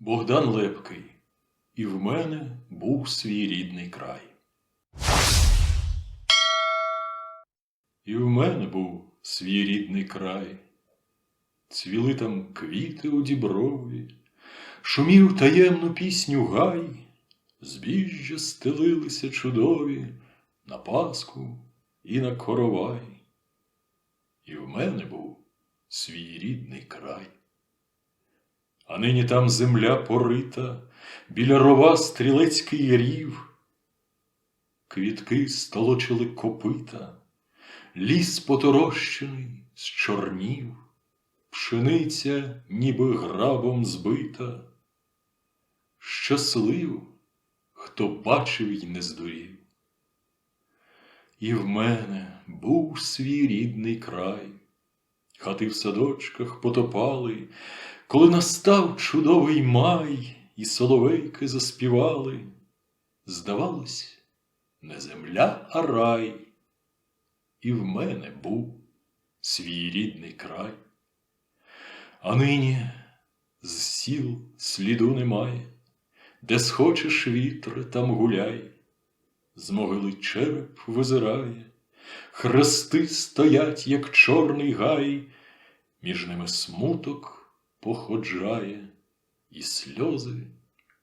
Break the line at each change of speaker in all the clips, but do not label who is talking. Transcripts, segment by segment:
Богдан Лепкий, і в мене був свій рідний край. І в мене був свій рідний край. Цвіли там квіти у діброві, шумів таємну пісню гай, збіжжя стелилися чудові на Пасху і на коровай. І в мене був свій рідний край. А нині там земля порита, біля рова стрілецький рів, квітки столочили копита, ліс поторощений з чорнів, пшениця, ніби грабом збита. Щаслив, хто бачив й не здурів. І в мене був свій рідний край, хати в садочках потопали, коли настав чудовий май, і соловейки заспівали, здавалось, не земля, а рай, і в мене був свій рідний край. А нині з сіл сліду немає, де схочеш вітре, там гуляй, з могили череп визирає, хрести стоять, як чорний гай, між ними смуток походжає, і сльози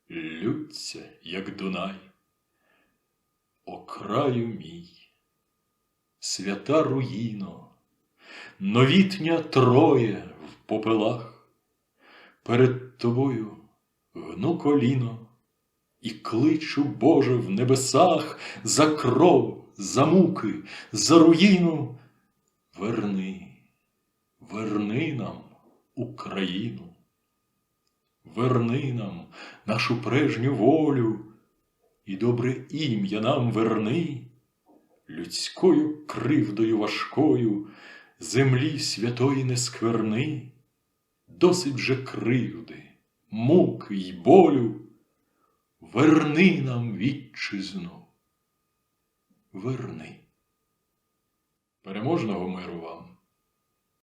лються, як Дунай. О краю мій, свята руїно, новітня троє в попелах, перед тобою гну коліно і кличу, Боже, в небесах за кров, за муки, за руїну. Верни, верни нам Україну, верни нам нашу прежню волю, і добре ім'я нам верни, людською кривдою важкою, землі святої не скверни, досить же кривди, муки й болю, верни нам вітчизну, верни. Переможного миру вам!